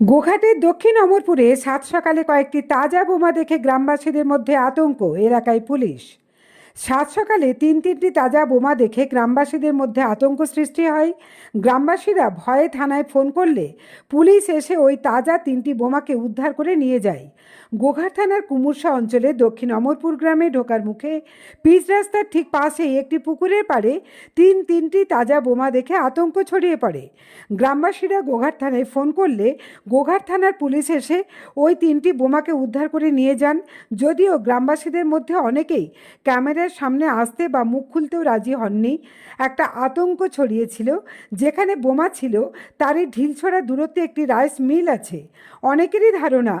গোঘাটের দক্ষিণ অমরপুরে সাত সকালে কয়েকটি তাজা বোমা দেখে গ্রামবাসীদের মধ্যে আতঙ্ক এলাকায় পুলিশ। সাত সকালে তিন তিনটি তাজা বোমা দেখে গ্রামবাসীদের মধ্যে আতঙ্ক সৃষ্টি হয়। গ্রামবাসীরা ভয়ে থানায় ফোন করলে পুলিশ এসে ওই তাজা তিনটি বোমাকে উদ্ধার করে নিয়ে যায়। গোঘাট থানার কুমুরসা অঞ্চলে দক্ষিণ অমরপুর গ্রামে ঢোকার মুখে পিচ রাস্তার ঠিক পাশেই একটি পুকুরের পাড়ে তিন তিনটি তাজা বোমা দেখে আতঙ্ক ছড়িয়ে পড়ে। গ্রামবাসীরা গোঘাট থানায় ফোন করলে গোঘাট থানার পুলিশ এসে ওই তিনটি বোমাকে উদ্ধার করে নিয়ে যান। যদিও গ্রামবাসীদের মধ্যে অনেকেই ক্যামেরার সামনে আসতে বা মুখ খুলতেও রাজি হননি। একটা আতঙ্ক ছড়িয়েছিল। যেখানে বোমা ছিল, তারই ঢিলছড়া দূরত্বে একটি রাইস মিল আছে। অনেকেরই ধারণা,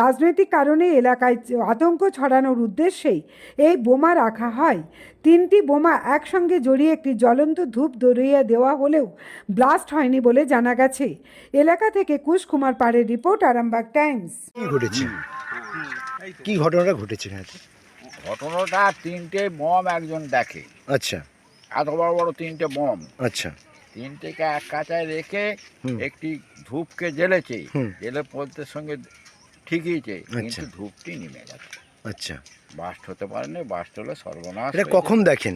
রাজনৈতিক কারণে এলাকায় আতঙ্ক ছড়ানোর উদ্দেশ্যেই এই বোমা রাখা হয়। তিনটি বোমা একসঙ্গে জড়িয়ে একটি জ্বলন্ত ধূপ দরিয়ে দেওয়া হলেও ব্লাস্ট হয়নি বলে জানা গেছে। এলাকা থেকে কুশ কুমার পাড়ের রিপোর্ট, আরামবাগ টাইমস। কি ঘটনাটা ঘটেছে ঘটনাটা তিনটে বম একজন দেখে। আচ্ছা। এত বড় বড় তিনটে বম আচ্ছা। তিনটেকে এক কাঁচায় রেখে একটি ধূপকে জ্বেলেছে। জেলে পলতের সঙ্গে ঠিকইছে চেয়ে কিন্তু ধূপটি নেমে গেছে। আচ্ছা। বাস্ট হতে পারেনি বাস্ট হলে সর্বনাশ এটা কখন দেখেন?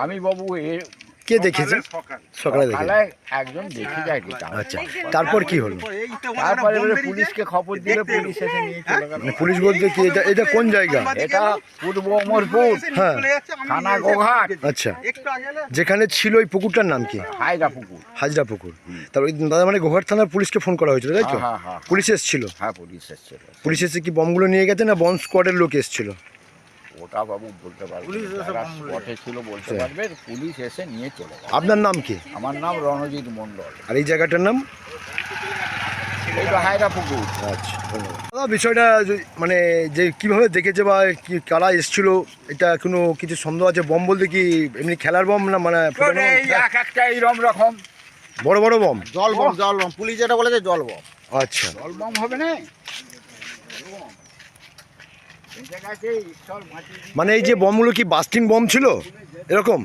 আমি বাবু এ কে দেখেছে সকালে সকালে। একজন দেখে যায় আচ্ছা। তারপর কি হলো? তারপরে এবারে পুলিশকে খবর দিলে পুলিশ এসে নিয়ে চলে গেল। মানে পুলিশ বলতে কি এটা এটা কোন জায়গা? এটা পূর্ব অমরপুর। হ্যাঁ। থানা গোঘাট। আচ্ছা। যেখানে ছিল ওই পুকুরটার নাম কি? হায়দা পুকুর হাজরা পুকুর তারপর দাদা মানে গোহাট থানার পুলিশকে ফোন করা হয়েছিল তাই তো? হ্যাঁ, হ্যাঁ, পুলিশ এসেছিল? হ্যাঁ পুলিশ এসেছিল। পুলিশ এসে কি বমগুলো নিয়ে গেছে না বম স্কোয়াডের লোক এসেছিল? ওটা বাবু বলতে পারবে যারা স্পটে ছিল বলতে আচ্ছা। পারবে পুলিশ এসে নিয়ে চলে গেল। আপনার নাম কি? আমার নাম রণজিৎ মণ্ডল। আর এই জায়গাটার নাম? এইটা হায়রা পুকুর আচ্ছা দাদা বিষয়টা মানে যে কীভাবে দেখেছে বা কি কারা এসছিল এটা কোনো কিছু সন্দেহ আছে? বম বলতে কি এমনি খেলার বম না মানে এক একটা এইরম রকম। বড় বড় বম? জল বম জল বম। পুলিশ যেটা বলেছে জল বম। আচ্ছা। জল বম হবে না? মানে এই যে বমগুলো কি বাস্টিং বম ছিল? এরকম?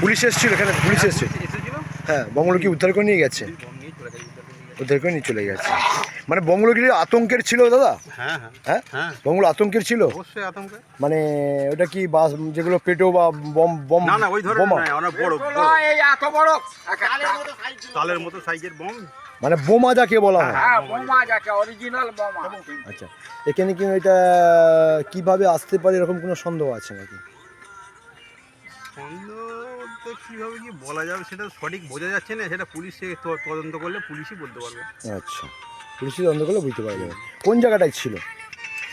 পুলিশ এসেছিল এখানে পুলিশ এসেছিল হ্যাঁ বমগুলো কি উদ্ধার করে নিয়ে গেছে? উদ্ধার করে নিয়ে চলে গেছে। মানে বমগুলো কি আতঙ্কের ছিল দাদা? হ্যাঁ হ্যাঁ। হ্যাঁ? হ্যাঁ। বমগুলো আতঙ্কের ছিল? অবশ্যই মানে ওটা কি বাস যেগুলো পেটো বা বম বম না না ওই ধরনের বোমা? নয় অনেক বড় বড়। এই এত বড়। তালের মতো সাইজের বম। মানে বোমা যাকে বলা হয়। হ্যাঁ বোমা যাকে অরিজিনাল বোমা। আচ্ছা এখানে কি এটা কীভাবে আসতে পারে এরকম কোনো সন্দেহ আছে নাকি? সন্দেহ তো কীভাবে কি বলা যাবে সেটা সঠিক বোঝা যাচ্ছে না সেটা পুলিশে ত- তদন্ত করলে পুলিশই বলতে পারবে। আচ্ছা পুলিশের দ্বন্দ্ব করলে বুঝতে পারা যাবে। কোন জায়গাটায় ছিল?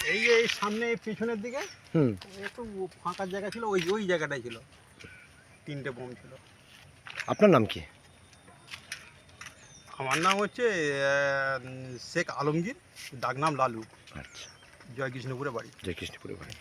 এই যে এই সামনে পেছনের দিকে? হুম। একটু ফাঁকা জায়গা ছিল ওই ওই জায়গাটাই ছিল। তিনটে বম ছিল। আপনার নাম কি? আমার নাম হচ্ছে শেখ আলমগীর ডাকনাম লালু। আচ্ছা। জয়কৃষ্ণপুরে বাড়ি। জয়কৃষ্ণপুরে বাড়ি।